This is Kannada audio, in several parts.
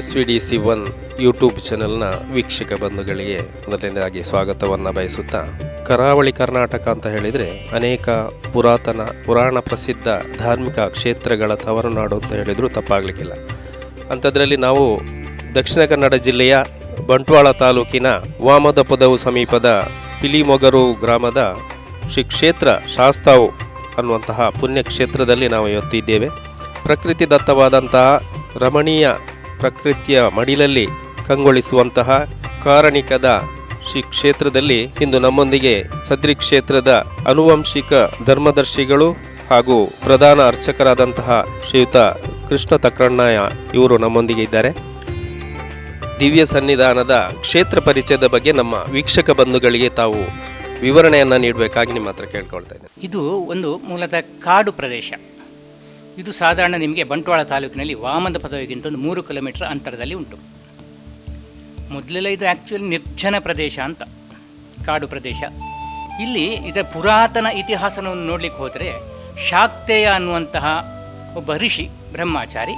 S V D C one YouTube ಚಾನೆಲ್ನ ವೀಕ್ಷಕ ಬಂಧುಗಳಿಗೆ ಮೊದಲನೇದಾಗಿ ಸ್ವಾಗತವನ್ನು ಬಯಸುತ್ತಾ ಕರಾವಳಿ ಕರ್ನಾಟಕ ಅಂತ ಹೇಳಿದರೆ ಅನೇಕ ಪುರಾತನ, ಪುರಾಣ ಪ್ರಸಿದ್ಧ ಧಾರ್ಮಿಕ ಕ್ಷೇತ್ರಗಳ ತವರುನಾಡು ಅಂತ ಹೇಳಿದರೂ ತಪ್ಪಾಗಲಿಕ್ಕಿಲ್ಲ. ಅಂಥದ್ರಲ್ಲಿ ನಾವು ದಕ್ಷಿಣ ಕನ್ನಡ ಜಿಲ್ಲೆಯ ಬಂಟ್ವಾಳ ತಾಲೂಕಿನ ವಾಮದಪದವು ಸಮೀಪದ ಪಿಲಿಮೊಗರು ಗ್ರಾಮದ ಶ್ರೀ ಕ್ಷೇತ್ರ ಶಾಸ್ತಾವು ಅನ್ನುವಂತಹ ಪುಣ್ಯಕ್ಷೇತ್ರದಲ್ಲಿ ನಾವು ಇವತ್ತಿದ್ದೇವೆ. ಪ್ರಕೃತಿ ದತ್ತವಾದಂತಹ ರಮಣೀಯ ಪ್ರಕೃತಿಯ ಮಡಿಲಲ್ಲಿ ಕಂಗೊಳಿಸುವಂತಹ ಕಾರಣಿಕದ ಶ್ರೀ ಕ್ಷೇತ್ರದಲ್ಲಿ ಇಂದು ನಮ್ಮೊಂದಿಗೆ ಸದ್ರಿ ಕ್ಷೇತ್ರದ ಅನುವಂಶಿಕ ಧರ್ಮದರ್ಶಿಗಳು ಹಾಗೂ ಪ್ರಧಾನ ಅರ್ಚಕರಾದಂತಹ ಶ್ರೀಯುತ ಕೃಷ್ಣ ತಕ್ರಣ್ಣಯ್ಯ ಇವರು ನಮ್ಮೊಂದಿಗೆ ಇದ್ದಾರೆ. ದಿವ್ಯ ಸನ್ನಿಧಾನದ ಕ್ಷೇತ್ರ ಪರಿಚಯದ ಬಗ್ಗೆ ನಮ್ಮ ವೀಕ್ಷಕ ಬಂಧುಗಳಿಗೆ ತಾವು ವಿವರಣೆಯನ್ನು ನೀಡಬೇಕಾಗಿ ನಿಮ್ಮ ಹತ್ರ ಕೇಳ್ಕೊಳ್ತಾ ಇದ್ದೇನೆ. ಇದು ಒಂದು ಮೂಲತಃ ಕಾಡು ಪ್ರದೇಶ. ಇದು ಸಾಧಾರಣ ನಿಮಗೆ ಬಂಟ್ವಾಳ ತಾಲೂಕಿನಲ್ಲಿ ವಾಮದ ಪದವಿಗಿಂತ ಒಂದು ಮೂರು ಕಿಲೋಮೀಟರ್ ಅಂತರದಲ್ಲಿ ಉಂಟು. ಮೊದಲೆಲ್ಲ ಇದು ಆ್ಯಕ್ಚುಲಿ ನಿರ್ಜನ ಪ್ರದೇಶ ಅಂತ, ಕಾಡು ಪ್ರದೇಶ. ಇಲ್ಲಿ ಇದರ ಪುರಾತನ ಇತಿಹಾಸವನ್ನು ನೋಡಲಿಕ್ಕೆ ಹೋದರೆ ಶಾಕ್ತೇಯ ಅನ್ನುವಂತಹ ಒಬ್ಬ ಋಷಿ, ಬ್ರಹ್ಮಾಚಾರಿ,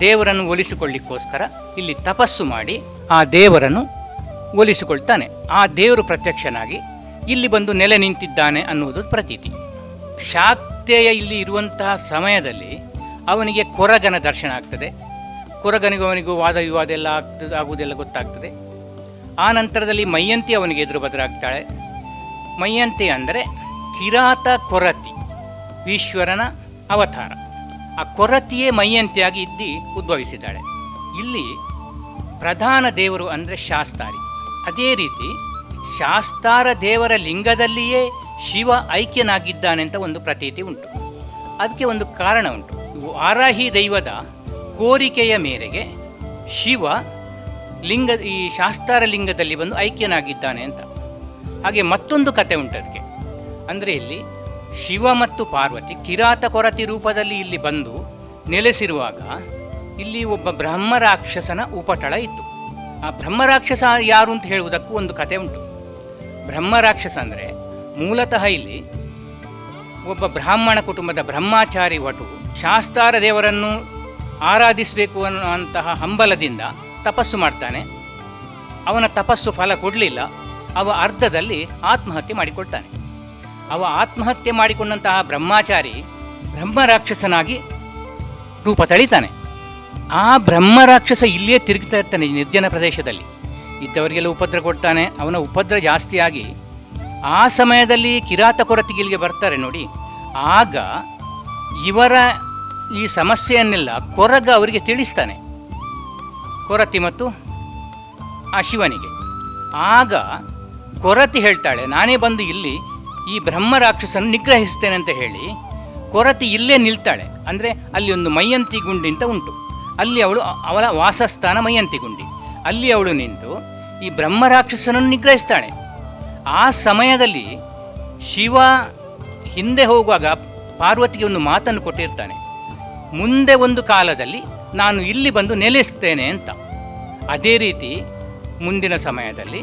ದೇವರನ್ನು ಒಲಿಸಿಕೊಳ್ಳಿಕ್ಕೋಸ್ಕರ ಇಲ್ಲಿ ತಪಸ್ಸು ಮಾಡಿ ಆ ದೇವರನ್ನು ಒಲಿಸಿಕೊಳ್ತಾನೆ. ಆ ದೇವರು ಪ್ರತ್ಯಕ್ಷನಾಗಿ ಇಲ್ಲಿ ಬಂದು ನೆಲೆ ನಿಂತಿದ್ದಾನೆ ಅನ್ನುವುದು ಪ್ರತೀತಿ. ಶಾಕ್ತೇಯ ಇಲ್ಲಿ ಇರುವಂತಹ ಸಮಯದಲ್ಲಿ ಅವನಿಗೆ ಕೊರಗನ ದರ್ಶನ ಆಗ್ತದೆ. ಕೊರಗನಿಗೂ ಅವನಿಗೂ ವಾದ ವಿವಾದ ಎಲ್ಲ ಆಗ್ತದೆ, ಆಗುವುದೆಲ್ಲ ಗೊತ್ತಾಗ್ತದೆ. ಆ ನಂತರದಲ್ಲಿ ಮಯ್ಯಂತಿ ಅವನಿಗೆ ಎದುರು ಬದಲಾಗ್ತಾಳೆ ಮಯ್ಯಂತಿ ಅಂದರೆ ಕಿರಾತ ಕೊರತಿ, ಈಶ್ವರನ ಅವತಾರ. ಆ ಕೊರತಿಯೇ ಮಯ್ಯಂತಿಯಾಗಿ ಇದ್ದಿ ಉದ್ಭವಿಸಿದ್ದಾಳೆ. ಇಲ್ಲಿ ಪ್ರಧಾನ ದೇವರು ಅಂದರೆ ಶಾಸ್ತಾರಿ. ಅದೇ ರೀತಿ ಶಾಸ್ತಾರ ದೇವರ ಲಿಂಗದಲ್ಲಿಯೇ ಶಿವ ಐಕ್ಯನಾಗಿದ್ದಾನೆ ಅಂತ ಒಂದು ಪ್ರತೀತಿ ಉಂಟು. ಅದಕ್ಕೆ ಒಂದು ಕಾರಣ ಉಂಟು. ವಾರಾಹಿ ದೈವದ ಕೋರಿಕೆಯ ಮೇರೆಗೆ ಶಿವ ಲಿಂಗ, ಈ ಶಾಸ್ತಾರ ಲಿಂಗದಲ್ಲಿ ಬಂದು ಐಕ್ಯನಾಗಿದ್ದಾನೆ ಅಂತ. ಹಾಗೆ ಮತ್ತೊಂದು ಕತೆ ಉಂಟು ಅದಕ್ಕೆ ಅಂದರೆ ಇಲ್ಲಿ ಶಿವ ಮತ್ತು ಪಾರ್ವತಿ ಕಿರಾತ ಕೊರತಿ ರೂಪದಲ್ಲಿ ಇಲ್ಲಿ ಬಂದು ನೆಲೆಸಿರುವಾಗ ಇಲ್ಲಿ ಒಬ್ಬ ಬ್ರಹ್ಮರಾಕ್ಷಸನ ಉಪಟಳ ಇತ್ತು. ಆ ಬ್ರಹ್ಮರಾಕ್ಷಸ ಯಾರು ಅಂತ ಹೇಳುವುದಕ್ಕೂ ಒಂದು ಕತೆ ಉಂಟು. ಬ್ರಹ್ಮರಾಕ್ಷಸ ಅಂದರೆ ಮೂಲತಃ ಇಲ್ಲಿ ಒಬ್ಬ ಬ್ರಾಹ್ಮಣ ಕುಟುಂಬದ ಬ್ರಹ್ಮಾಚಾರಿ ವಟು ಶಾಸ್ತಾರ ದೇವರನ್ನು ಆರಾಧಿಸಬೇಕು ಅನ್ನುವಂತಹ ಹಂಬಲದಿಂದ ತಪಸ್ಸು ಮಾಡ್ತಾನೆ. ಅವನ ತಪಸ್ಸು ಫಲ ಕೊಡಲಿಲ್ಲ. ಅವ ಅರ್ಧದಲ್ಲಿ ಆತ್ಮಹತ್ಯೆ ಮಾಡಿಕೊಳ್ತಾನೆ ಅವ ಆತ್ಮಹತ್ಯೆ ಮಾಡಿಕೊಂಡಂತಹ ಬ್ರಹ್ಮಾಚಾರಿ ಬ್ರಹ್ಮರಾಕ್ಷಸನಾಗಿ ರೂಪ ತಳಿತಾನೆ. ಆ ಬ್ರಹ್ಮರಾಕ್ಷಸ ಇಲ್ಲಿಯೇ ತಿರುಗ್ತಾ ಇರ್ತಾನೆ ನಿರ್ಜನ ಪ್ರದೇಶದಲ್ಲಿ. ಇದ್ದವರಿಗೆಲ್ಲ ಉಪದ್ರ ಕೊಡ್ತಾನೆ. ಅವನ ಉಪದ್ರ ಜಾಸ್ತಿಯಾಗಿ ಆ ಸಮಯದಲ್ಲಿ ಕಿರಾತ ಕೊರತಿಗಿಲಿಗೆ ಬರ್ತಾರೆ ನೋಡಿ. ಆಗ ಇವರ ಈ ಸಮಸ್ಯೆಯನ್ನೆಲ್ಲ ಕೊರಗ ಅವರಿಗೆ ತಿಳಿಸ್ತಾನೆ. ಕೊರತಿ ಮತ್ತು ಆ ಶಿವನಿಗೆ. ಆಗ ಕೊರತಿ ಹೇಳ್ತಾಳೆ, ನಾನೇ ಬಂದು ಇಲ್ಲಿ ಈ ಬ್ರಹ್ಮ ರಾಕ್ಷಸನ್ನು ನಿಗ್ರಹಿಸ್ತೇನೆ ಅಂತ ಹೇಳಿ, ಕೊರತಿ ಇಲ್ಲೇ ನಿಲ್ತಾಳೆ. ಅಂದರೆ ಅಲ್ಲಿ ಒಂದು ಮೈಯಂತಿ ಗುಂಡಿ ಅಂತ ಉಂಟು. ಅಲ್ಲಿ ಅವಳು ಅವಳ ವಾಸಸ್ಥಾನ ಮೈಯಂತಿ ಗುಂಡಿ. ಅಲ್ಲಿ ಅವಳು ನಿಂತು ಈ ಬ್ರಹ್ಮ ರಾಕ್ಷಸನನ್ನು ನಿಗ್ರಹಿಸ್ತಾಳೆ. ಆ ಸಮಯದಲ್ಲಿ ಶಿವ ಹಿಂದೆ ಹೋಗುವಾಗ ಪಾರ್ವತಿಗೆ ಒಂದು ಮಾತನ್ನು ಕೊಟ್ಟಿರ್ತಾನೆ, ಮುಂದೆ ಒಂದು ಕಾಲದಲ್ಲಿ ನಾನು ಇಲ್ಲಿ ಬಂದು ನೆಲೆಸ್ತೇನೆ ಅಂತ. ಅದೇ ರೀತಿ ಮುಂದಿನ ಸಮಯದಲ್ಲಿ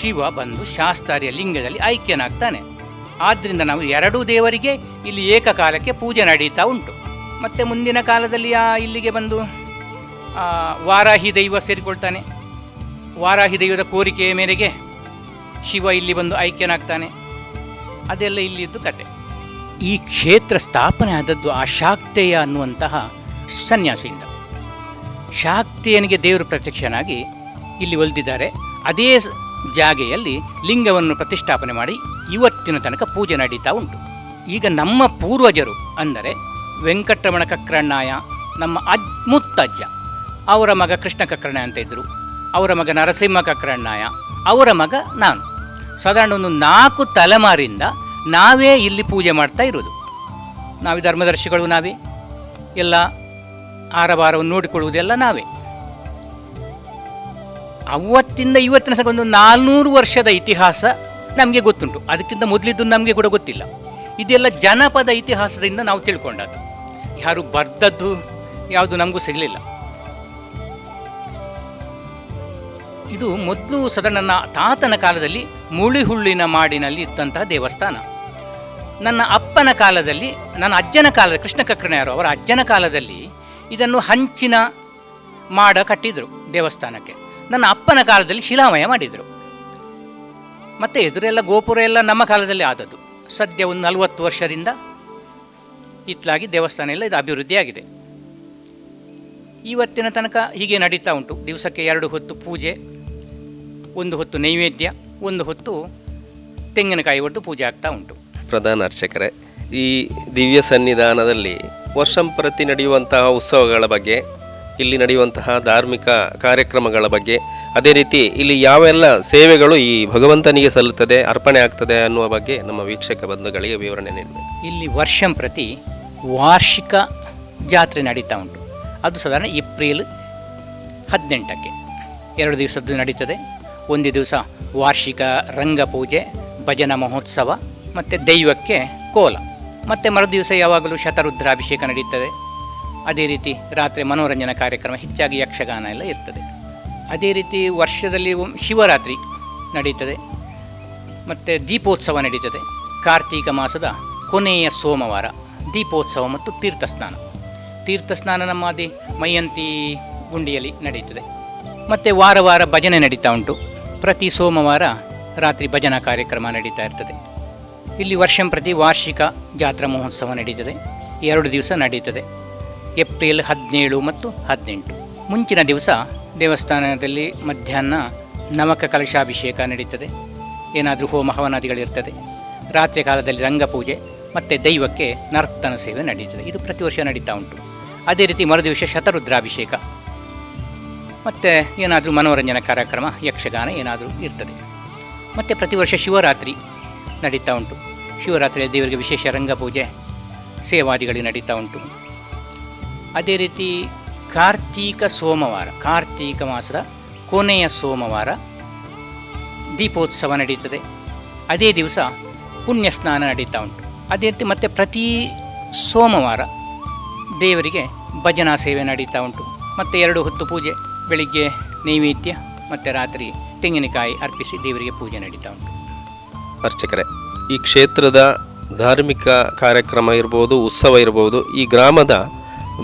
ಶಿವ ಬಂದು ಶಾಸ್ತ್ರಾರ್ಯ ಲಿಂಗದಲ್ಲಿ ಐಕ್ಯನಾಗ್ತಾನೆ. ಆದ್ದರಿಂದ ನಾವು ಎರಡೂ ದೇವರಿಗೆ ಇಲ್ಲಿ ಏಕಕಾಲಕ್ಕೆ ಪೂಜೆ ನಡೀತಾ ಉಂಟು. ಮತ್ತು ಮುಂದಿನ ಕಾಲದಲ್ಲಿ ಆ ಇಲ್ಲಿಗೆ ಬಂದು ವಾರಾಹಿ ದೈವ ಸೇರಿಕೊಳ್ತಾನೆ. ವಾರಾಹಿ ದೈವದ ಕೋರಿಕೆಯ ಮೇರೆಗೆ ಶಿವ ಇಲ್ಲಿ ಬಂದು ಐಕ್ಯನಾಗ್ತಾನೆ. ಅದೆಲ್ಲ ಇಲ್ಲಿದ್ದು ಕತೆ. ಈ ಕ್ಷೇತ್ರ ಸ್ಥಾಪನೆ ಆದದ್ದು ಆ ಶಾಕ್ತೇಯ ಅನ್ನುವಂತಹ ಸನ್ಯಾಸಿಯಿಂದ. ಶಾಕ್ತೇಯನಿಗೆ ದೇವರು ಪ್ರತ್ಯಕ್ಷನಾಗಿ ಇಲ್ಲಿ ಒಲಿದಿದ್ದಾರೆ. ಅದೇ ಜಾಗೆಯಲ್ಲಿ ಲಿಂಗವನ್ನು ಪ್ರತಿಷ್ಠಾಪನೆ ಮಾಡಿ ಇವತ್ತಿನ ತನಕ ಪೂಜೆ ನಡೀತಾ ಉಂಟು. ಈಗ ನಮ್ಮ ಪೂರ್ವಜರು ಅಂದರೆ ವೆಂಕಟರಮಣ ಕಕ್ರಣ್ಣಾಯ ನಮ್ಮ ಅಜ್ ಮುತ್ತಜ್ಜ, ಅವರ ಮಗ ಕೃಷ್ಣ ಕಕ್ರಣ್ಣಾಯ ಅಂತ ಇದ್ದರು ಅವರ ಮಗ ನರಸಿಂಹ ಕಕ್ರಣ್ಣಾಯ ಅವರ ಮಗ ನಾನು. ಸಾಧಾರಣ ಒಂದು ನಾಲ್ಕು ತಲೆಮಾರಿಂದ ನಾವೇ ಇಲ್ಲಿ ಪೂಜೆ ಮಾಡ್ತಾ ಇರೋದು ನಾವೇ ಧರ್ಮದರ್ಶಿಗಳು ನಾವೇ. ಎಲ್ಲ ಆರಭಾರವನ್ನು ನೋಡಿಕೊಳ್ಳುವುದೆಲ್ಲ ನಾವೇ. ಅವತ್ತಿಂದ ಇವತ್ತಿನ ಸಹ ಒಂದು ನಾಲ್ನೂರು ವರ್ಷದ ಇತಿಹಾಸ ನಮಗೆ ಗೊತ್ತುಂಟು. ಅದಕ್ಕಿಂತ ಮೊದಲಿದ್ದು ನಮಗೆ ಕೂಡ ಗೊತ್ತಿಲ್ಲ. ಇದೆಲ್ಲ ಜನಪದ ಇತಿಹಾಸದಿಂದ ನಾವು ತಿಳ್ಕೊಂಡದ್ದು. ಯಾರು ಬರ್ದದ್ದು ಯಾವುದು ನಮಗೂ ಸಿಗಲಿಲ್ಲ. ಇದು ಮೊದಲು ಸದನನ್ನ ನನ್ನ ತಾತನ ಕಾಲದಲ್ಲಿ ಮುಳಿಹುಳ್ಳಿನ ಮಾಡಿನಲ್ಲಿ ಇದ್ದಂತಹ ದೇವಸ್ಥಾನ. ನನ್ನ ಅಪ್ಪನ ಕಾಲದಲ್ಲಿ, ನನ್ನ ಅಜ್ಜನ ಕಾಲದ ಕೃಷ್ಣ ಕಕ್ರಣ್ಣಯರು ಅವರ ಅಜ್ಜನ ಕಾಲದಲ್ಲಿ ಇದನ್ನು ಹಂಚಿನ ಮಾಡ ಕಟ್ಟಿದರು ದೇವಸ್ಥಾನಕ್ಕೆ. ನನ್ನ ಅಪ್ಪನ ಕಾಲದಲ್ಲಿ ಶಿಲಾಮಯ ಮಾಡಿದರು. ಮತ್ತು ಎದುರೆಲ್ಲ ಗೋಪುರ ಎಲ್ಲ ನಮ್ಮ ಕಾಲದಲ್ಲಿ ಆದದ್ದು. ಸದ್ಯ ಒಂದು ನಲವತ್ತು ವರ್ಷದಿಂದ ಇತ್ಲಾಗಿ ದೇವಸ್ಥಾನ ಎಲ್ಲ ಇದು ಅಭಿವೃದ್ಧಿಯಾಗಿದೆ. ಇವತ್ತಿನ ತನಕ ಹೀಗೆ ನಡೀತಾ ಉಂಟು. ದಿವಸಕ್ಕೆ ಎರಡು ಹೊತ್ತು ಪೂಜೆ. ಒಂದು ಹೊತ್ತು ನೈವೇದ್ಯ ಒಂದು ಹೊತ್ತು ತೆಂಗಿನಕಾಯಿ ಒಟ್ಟು ಪೂಜೆ ಆಗ್ತಾ ಉಂಟು. ಪ್ರಧಾನ ಅರ್ಚಕರೇ ಈ ದಿವ್ಯ ಸನ್ನಿಧಾನದಲ್ಲಿ ವರ್ಷಂಪ್ರತಿ ನಡೆಯುವಂತಹ ಉತ್ಸವಗಳ ಬಗ್ಗೆ ಇಲ್ಲಿ ನಡೆಯುವಂತಹ ಧಾರ್ಮಿಕ ಕಾರ್ಯಕ್ರಮಗಳ ಬಗ್ಗೆ ಅದೇ ರೀತಿ ಇಲ್ಲಿ ಯಾವೆಲ್ಲ ಸೇವೆಗಳು ಈ ಭಗವಂತನಿಗೆ ಸಲ್ಲುತ್ತದೆ ಅರ್ಪಣೆ ಆಗ್ತದೆ ಅನ್ನುವ ಬಗ್ಗೆ ನಮ್ಮ ವೀಕ್ಷಕ ಬಂಧುಗಳಿಗೆ ವಿವರಣೆ ನೀಡಿದೆ ಇಲ್ಲಿ ವರ್ಷಂ ಪ್ರತಿ ವಾರ್ಷಿಕ ಜಾತ್ರೆ ನಡೀತಾ ಉಂಟು. ಅದು ಸಾಧಾರಣ ಏಪ್ರಿಲ್ ಹದಿನೆಂಟಕ್ಕೆ. ಎರಡು ದಿವಸದ್ದು ನಡೀತದೆ. ಒಂದು ದಿವಸ ವಾರ್ಷಿಕ ರಂಗಪೂಜೆ ಭಜನಾ ಮಹೋತ್ಸವ ಮತ್ತು ದೈವಕ್ಕೆ ಕೋಲ. ಮತ್ತು ಮರುದಿವಸ ಯಾವಾಗಲೂ ಶತರುದ್ರಾಭಿಷೇಕ ನಡೀತದೆ. ಅದೇ ರೀತಿ ರಾತ್ರಿ ಮನೋರಂಜನಾ ಕಾರ್ಯಕ್ರಮ ಹೆಚ್ಚಾಗಿ ಯಕ್ಷಗಾನ ಎಲ್ಲ ಇರ್ತದೆ. ಅದೇ ರೀತಿ ವರ್ಷದಲ್ಲಿ ಶಿವರಾತ್ರಿ ನಡೀತದೆ. ಮತ್ತು ದೀಪೋತ್ಸವ ನಡೀತದೆ. ಕಾರ್ತೀಕ ಮಾಸದ ಕೊನೆಯ ಸೋಮವಾರ ದೀಪೋತ್ಸವ ಮತ್ತು ತೀರ್ಥಸ್ನಾನ. ತೀರ್ಥಸ್ನಾನ ನಮ್ಮದಿ ಮೈಯಂತಿ ಗುಂಡಿಯಲ್ಲಿ ನಡೀತದೆ. ಮತ್ತು ವಾರ ವಾರ ಭಜನೆ ನಡೀತಾ ಉಂಟು. ಪ್ರತಿ ಸೋಮವಾರ ರಾತ್ರಿ ಭಜನಾ ಕಾರ್ಯಕ್ರಮ ನಡೀತಾ ಇರ್ತದೆ. ಇಲ್ಲಿ ವರ್ಷಂ ಪ್ರತಿ ವಾರ್ಷಿಕ ಜಾತ್ರಾ ಮಹೋತ್ಸವ ನಡೀತದೆ. ಎರಡು ದಿವಸ ನಡೀತದೆ. ಏಪ್ರಿಲ್ ಹದಿನೇಳು ಮತ್ತು ಹದಿನೆಂಟು. ಮುಂಚಿನ ದಿವಸ ದೇವಸ್ಥಾನದಲ್ಲಿ ಮಧ್ಯಾಹ್ನ ನವಕ ಕಲಶಾಭಿಷೇಕ ನಡೀತದೆ. ಏನಾದರೂ ಹೋಮ ಹವನಾದಿಗಳಿರ್ತದೆ. ರಾತ್ರಿ ಕಾಲದಲ್ಲಿ ರಂಗಪೂಜೆ ಮತ್ತು ದೈವಕ್ಕೆ ನರ್ತನ ಸೇವೆ ನಡೀತದೆ. ಇದು ಪ್ರತಿ ವರ್ಷ ನಡೀತಾ ಉಂಟು. ಅದೇ ರೀತಿ ಮರುದಿವಸ ಶತರುದ್ರಾಭಿಷೇಕ. ಮತ್ತು ಏನಾದರೂ ಮನೋರಂಜನಾ ಕಾರ್ಯಕ್ರಮ, ಯಕ್ಷಗಾನ ಏನಾದರೂ ಇರ್ತದೆ. ಮತ್ತು ಪ್ರತಿ ವರ್ಷ ಶಿವರಾತ್ರಿ ನಡೀತಾ ಉಂಟು. ಶಿವರಾತ್ರಿಯಲ್ಲಿ ದೇವರಿಗೆ ವಿಶೇಷ ರಂಗಪೂಜೆ ಸೇವಾದಿಗಳು ನಡೀತಾ ಉಂಟು. ಅದೇ ರೀತಿ ಕಾರ್ತೀಕ ಸೋಮವಾರ, ಕಾರ್ತೀಕ ಮಾಸದ ಕೊನೆಯ ಸೋಮವಾರ ದೀಪೋತ್ಸವ ನಡೀತದೆ. ಅದೇ ದಿವಸ ಪುಣ್ಯ ಸ್ನಾನ ನಡೀತಾ ಉಂಟು. ಅದೇ ರೀತಿ ಮತ್ತೆ ಪ್ರತಿ ಸೋಮವಾರ ದೇವರಿಗೆ ಭಜನಾ ಸೇವೆ ನಡೀತಾ ಉಂಟು. ಮತ್ತು ಎರಡು ಹೊತ್ತು ಪೂಜೆ ಬೆಳಿಗ್ಗೆ ನೈವೇದ್ಯ ಮತ್ತು ರಾತ್ರಿ ತೆಂಗಿನಕಾಯಿ ಅರ್ಪಿಸಿ ದೇವರಿಗೆ ಪೂಜೆ ನಡೀತಾ ಉಂಟು. ಅರ್ಚಕರೇ ಈ ಕ್ಷೇತ್ರದ ಧಾರ್ಮಿಕ ಕಾರ್ಯಕ್ರಮ ಇರ್ಬೋದು ಉತ್ಸವ ಇರ್ಬೋದು ಈ ಗ್ರಾಮದ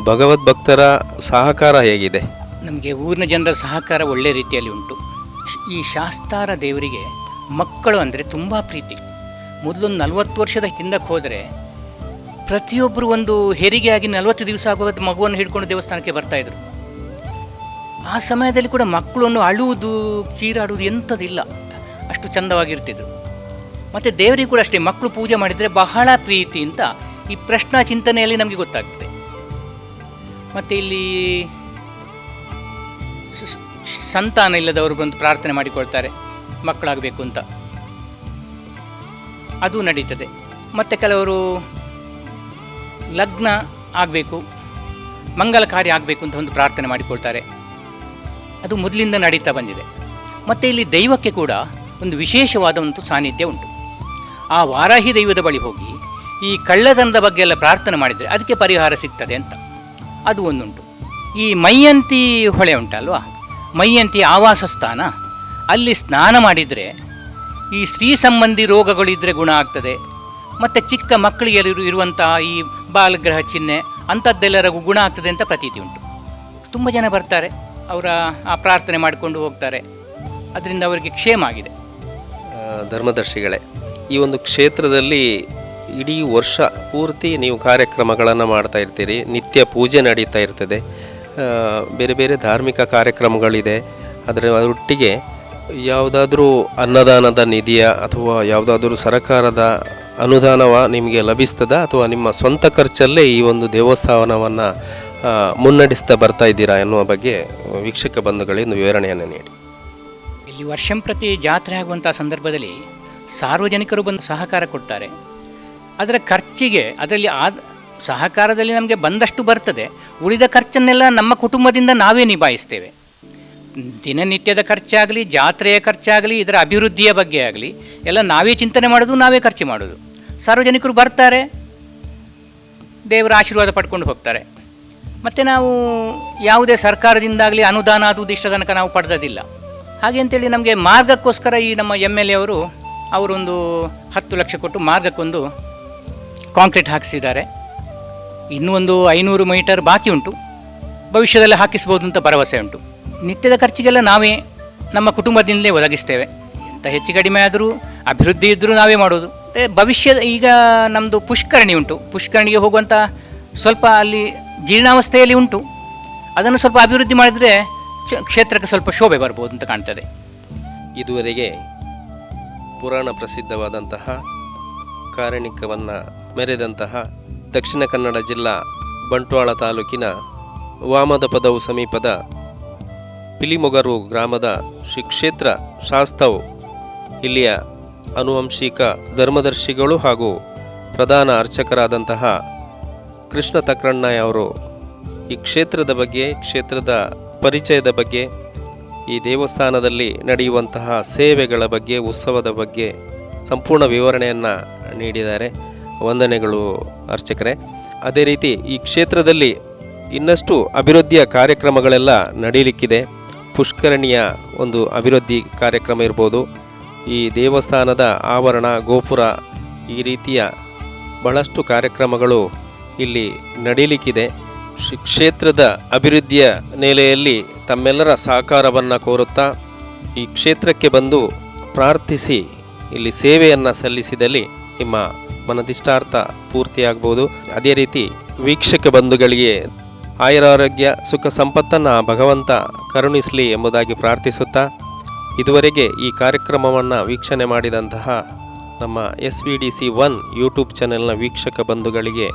ಭಗವದ್ ಭಕ್ತರ ಸಹಕಾರ ಹೇಗಿದೆ? ನಮಗೆ ಊರಿನ ಜನರ ಸಹಕಾರ ಒಳ್ಳೆ ರೀತಿಯಲ್ಲಿ ಉಂಟು. ಈ ಶಾಸ್ತಾರ ದೇವರಿಗೆ ಮಕ್ಕಳು ಅಂದರೆ ತುಂಬ ಪ್ರೀತಿ. ಮೊದಲೊಂದು ನಲವತ್ತು ವರ್ಷದ ಹಿಂದಕ್ಕೆ ಹೋದರೆ ಪ್ರತಿಯೊಬ್ಬರು ಒಂದು ಹೆರಿಗೆ ಆಗಿ ನಲವತ್ತು ದಿವಸ ಆಗುವ ಮಗುವನ್ನು ಹಿಡ್ಕೊಂಡು ದೇವಸ್ಥಾನಕ್ಕೆ ಬರ್ತಾಯಿದ್ರು ಆ ಸಮಯದಲ್ಲಿ ಕೂಡ ಮಕ್ಕಳನ್ನು ಅಳುವುದು, ಚೀರಾಡುವುದು ಎಂಥದಿಲ್ಲ. ಅಷ್ಟು ಚಂದವಾಗಿರ್ತಿದ್ರು. ಮತ್ತು ದೇವರಿಗೆ ಕೂಡ ಅಷ್ಟೇ ಮಕ್ಕಳು ಪೂಜೆ ಮಾಡಿದರೆ ಬಹಳ ಪ್ರೀತಿ ಅಂತ ಈ ಪ್ರಶ್ನಾ ಚಿಂತನೆಯಲ್ಲಿ ನಮಗೆ ಗೊತ್ತಾಗ್ತದೆ. ಮತ್ತು ಇಲ್ಲಿ ಸಂತಾನ ಇಲ್ಲದವರು ಬಂದು ಪ್ರಾರ್ಥನೆ ಮಾಡಿಕೊಳ್ತಾರೆ, ಮಕ್ಕಳಾಗಬೇಕು ಅಂತ. ಅದು ನಡೀತದೆ. ಮತ್ತು ಕೆಲವರು ಲಗ್ನ ಆಗಬೇಕು, ಮಂಗಲ ಆಗಬೇಕು ಅಂತ ಒಂದು ಪ್ರಾರ್ಥನೆ ಮಾಡಿಕೊಳ್ತಾರೆ. ಅದು ಮೊದಲಿಂದ ನಡೀತಾ ಬಂದಿದೆ. ಮತ್ತು ಇಲ್ಲಿ ದೈವಕ್ಕೆ ಕೂಡ ಒಂದು ವಿಶೇಷವಾದ ಒಂದು ಸಾನ್ನಿಧ್ಯ ಉಂಟು. ಆ ವಾರಾಹಿ ದೈವದ ಬಳಿ ಹೋಗಿ ಈ ಕಳ್ಳತನದ ಬಗ್ಗೆ ಎಲ್ಲ ಪ್ರಾರ್ಥನೆ ಮಾಡಿದರೆ ಅದಕ್ಕೆ ಪರಿಹಾರ ಸಿಗ್ತದೆ ಅಂತ. ಅದು ಒಂದುಂಟು. ಈ ಮೈಯಂತಿ ಹೊಳೆ ಉಂಟಲ್ವಾ? ಮೈಯಂತಿ ಆವಾಸ ಸ್ಥಾನ. ಅಲ್ಲಿ ಸ್ನಾನ ಮಾಡಿದರೆ ಈ ಸ್ತ್ರೀ ಸಂಬಂಧಿ ರೋಗಗಳಿದ್ದರೆ ಗುಣ ಆಗ್ತದೆ. ಮತ್ತು ಚಿಕ್ಕ ಮಕ್ಕಳಿಗೆ ಇರುವಂಥ ಈ ಬಾಲಗ್ರಹ ಚಿಹ್ನೆ ಅಂಥದ್ದೆಲ್ಲರಿಗೂ ಗುಣ ಆಗ್ತದೆ ಅಂತ ಪ್ರತೀತಿ ಉಂಟು. ತುಂಬ ಜನ ಬರ್ತಾರೆ. ಅವರ, ಆ ಪ್ರಾರ್ಥನೆ ಮಾಡಿಕೊಂಡು ಹೋಗ್ತಾರೆ. ಅದರಿಂದ ಅವರಿಗೆ ಕ್ಷೇಮ ಆಗಿದೆ. ಧರ್ಮದರ್ಶಿಗಳೇ, ಈ ಒಂದು ಕ್ಷೇತ್ರದಲ್ಲಿ ಇಡೀ ವರ್ಷ ಪೂರ್ತಿ ನೀವು ಕಾರ್ಯಕ್ರಮಗಳನ್ನು ಮಾಡ್ತಾ ಇರ್ತೀರಿ, ನಿತ್ಯ ಪೂಜೆ ನಡೀತಾ ಇರ್ತದೆ. ಬೇರೆ ಬೇರೆ ಧಾರ್ಮಿಕ ಕಾರ್ಯಕ್ರಮಗಳಿದೆ. ಅದರ ಒಟ್ಟಿಗೆ ಯಾವುದಾದ್ರೂ ಅನ್ನದಾನದ ನಿಧಿಯ ಅಥವಾ ಯಾವುದಾದ್ರೂ ಸರಕಾರದ ಅನುದಾನವ ನಿಮಗೆ ಲಭಿಸ್ತದ ಅಥವಾ ನಿಮ್ಮ ಸ್ವಂತ ಖರ್ಚಲ್ಲೇ ಈ ಒಂದು ದೇವಸ್ಥಾನವನ್ನು ಮುನ್ನಡೆಸ್ತಾ ಬರ್ತಾ ಇದ್ದೀರಾ ಎನ್ನುವ ಬಗ್ಗೆ ವೀಕ್ಷಕ ಬಂಧುಗಳಿಂದ ವಿವರಣೆಯನ್ನು ನೀಡಿ. ಇಲ್ಲಿ ವರ್ಷಂ ಪ್ರತಿ ಜಾತ್ರೆ ಆಗುವಂಥ ಸಂದರ್ಭದಲ್ಲಿ ಸಾರ್ವಜನಿಕರು ಬಂದು ಸಹಕಾರ ಕೊಡ್ತಾರೆ. ಅದರ ಖರ್ಚಿಗೆ, ಅದರಲ್ಲಿ ಆದ, ಸಹಕಾರದಲ್ಲಿ ನಮಗೆ ಬಂದಷ್ಟು ಬರ್ತದೆ. ಉಳಿದ ಖರ್ಚನ್ನೆಲ್ಲ ನಮ್ಮ ಕುಟುಂಬದಿಂದ ನಾವೇ ನಿಭಾಯಿಸ್ತೇವೆ. ದಿನನಿತ್ಯದ ಖರ್ಚಾಗಲಿ, ಜಾತ್ರೆಯ ಖರ್ಚಾಗಲಿ, ಇದರ ಅಭಿವೃದ್ಧಿಯ ಬಗ್ಗೆ ಆಗಲಿ, ಎಲ್ಲ ನಾವೇ ಚಿಂತನೆ ಮಾಡೋದು, ನಾವೇ ಖರ್ಚು ಮಾಡೋದು. ಸಾರ್ವಜನಿಕರು ಬರ್ತಾರೆ. ದೇವರ ಆಶೀರ್ವಾದ ಪಡ್ಕೊಂಡು ಹೋಗ್ತಾರೆ. ಮತ್ತು ನಾವು ಯಾವುದೇ ಸರ್ಕಾರದಿಂದಾಗಲಿ ಅನುದಾನ ಅದು ಇಷ್ಟ ತನಕ ನಾವು ಪಡೆದಿಲ್ಲ ಹಾಗೆ ಅಂತೇಳಿ ನಮಗೆ ಮಾರ್ಗಕ್ಕೋಸ್ಕರ ಈ ನಮ್ಮ ಎಂ ಎಲ್ ಎ ಅವರು ಅವರೊಂದು ಹತ್ತು ಲಕ್ಷ ಕೊಟ್ಟು ಮಾರ್ಗಕ್ಕೊಂದು ಕಾಂಕ್ರೀಟ್ ಹಾಕಿಸಿದ್ದಾರೆ. ಇನ್ನೂ ಒಂದು ಐನೂರು ಮೀಟರ್ ಬಾಕಿ ಉಂಟು. ಭವಿಷ್ಯದಲ್ಲಿ ಹಾಕಿಸ್ಬೋದು ಅಂತ ಭರವಸೆ ಉಂಟು. ನಿತ್ಯದ ಖರ್ಚಿಗೆಲ್ಲ ನಾವೇ ನಮ್ಮ ಕುಟುಂಬದಿಂದಲೇ ಒದಗಿಸ್ತೇವೆ. ಎಂಥ ಹೆಚ್ಚು ಕಡಿಮೆ ಆದರೂ ಅಭಿವೃದ್ಧಿ ಇದ್ದರೂ ನಾವೇ ಮಾಡೋದು. ಭವಿಷ್ಯ ಭವಿಷ್ಯದ ಈಗ ನಮ್ಮದು ಪುಷ್ಕರಣಿ ಉಂಟು. ಪುಷ್ಕರಣಿಗೆ ಹೋಗುವಂಥ ಸ್ವಲ್ಪ ಅಲ್ಲಿ ಜೀರ್ಣಾವಸ್ಥೆಯಲ್ಲಿ ಉಂಟು. ಅದನ್ನು ಸ್ವಲ್ಪ ಅಭಿವೃದ್ಧಿ ಮಾಡಿದರೆ ಕ್ಷೇತ್ರಕ್ಕೆ ಸ್ವಲ್ಪ ಶೋಭೆ ಬರ್ಬೋದು ಅಂತ ಕಾಣ್ತದೆ. ಇದುವರೆಗೆ ಪುರಾಣ ಪ್ರಸಿದ್ಧವಾದಂತಹ ಕಾರಣಿಕವನ್ನು ಮೆರೆದಂತಹ ದಕ್ಷಿಣ ಕನ್ನಡ ಜಿಲ್ಲಾ ಬಂಟ್ವಾಳ ತಾಲೂಕಿನ ವಾಮದ ಪದವು ಸಮೀಪದ ಪಿಲಿಮೊಗರು ಗ್ರಾಮದ ಶ್ರೀ ಕ್ಷೇತ್ರ ಶಾಸ್ತವ್ ಇಲ್ಲಿಯ ಅನುವಂಶಿಕ ಧರ್ಮದರ್ಶಿಗಳು ಹಾಗೂ ಪ್ರಧಾನ ಅರ್ಚಕರಾದಂತಹ ಕೃಷ್ಣ ತಕ್ರಣ್ಣಯ್ಯ ಅವರು ಈ ಕ್ಷೇತ್ರದ ಬಗ್ಗೆ, ಕ್ಷೇತ್ರದ ಪರಿಚಯದ ಬಗ್ಗೆ, ಈ ದೇವಸ್ಥಾನದಲ್ಲಿ ನಡೆಯುವಂತಹ ಸೇವೆಗಳ ಬಗ್ಗೆ, ಉತ್ಸವದ ಬಗ್ಗೆ ಸಂಪೂರ್ಣ ವಿವರಣೆಯನ್ನು ನೀಡಿದ್ದಾರೆ. ವಂದನೆಗಳು ಅರ್ಚಕರೇ. ಅದೇ ರೀತಿ ಈ ಕ್ಷೇತ್ರದಲ್ಲಿ ಇನ್ನಷ್ಟು ಅಭಿವೃದ್ಧಿಯ ಕಾರ್ಯಕ್ರಮಗಳೆಲ್ಲ ನಡೀಲಿಕ್ಕಿದೆ. ಪುಷ್ಕರಣಿಯ ಒಂದು ಅಭಿವೃದ್ಧಿ ಕಾರ್ಯಕ್ರಮ ಇರ್ಬೋದು. ಈ ದೇವಸ್ಥಾನದ ಆವರಣ, ಗೋಪುರ ಈ ರೀತಿಯ ಬಹಳಷ್ಟು ಕಾರ್ಯಕ್ರಮಗಳು ಇಲ್ಲಿ ನಡೀಲಿಕ್ಕಿದೆ. ಕ್ಷೇತ್ರದ ಅಭಿವೃದ್ಧಿಯ ನೆಲೆಯಲ್ಲಿ ತಮ್ಮೆಲ್ಲರ ಸಹಕಾರವನ್ನು ಕೋರುತ್ತಾ, ಈ ಕ್ಷೇತ್ರಕ್ಕೆ ಬಂದು ಪ್ರಾರ್ಥಿಸಿ, ಇಲ್ಲಿ ಸೇವೆಯನ್ನು ಸಲ್ಲಿಸಿದಲ್ಲಿ ನಿಮ್ಮ ಮನದಿಷ್ಟಾರ್ಥ ಪೂರ್ತಿಯಾಗ್ಬೋದು. ಅದೇ ರೀತಿ ವೀಕ್ಷಕ ಬಂಧುಗಳಿಗೆ ಆಯುರಾರೋಗ್ಯ, ಸುಖ ಸಂಪತ್ತನ್ನು ಭಗವಂತ ಕರುಣಿಸಲಿ ಎಂಬುದಾಗಿ ಪ್ರಾರ್ಥಿಸುತ್ತಾ, ಇದುವರೆಗೆ ಈ ಕಾರ್ಯಕ್ರಮವನ್ನು ವೀಕ್ಷಣೆ ಮಾಡಿದಂತಹ ನಮ್ಮ S V D C one YouTube ಚಾನೆಲ್ನ ವೀಕ್ಷಕ ಬಂಧುಗಳಿಗೆ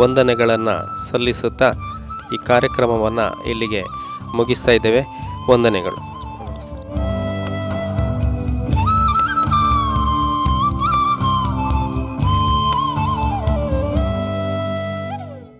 ವಂದನೆಗಳನ್ನು ಸಲ್ಲಿಸುತ್ತಾ ಈ ಕಾರ್ಯಕ್ರಮವನ್ನು ಇಲ್ಲಿಗೆ ಮುಗಿಸ್ತಾ ಇದ್ದೇವೆ. ವಂದನೆಗಳು.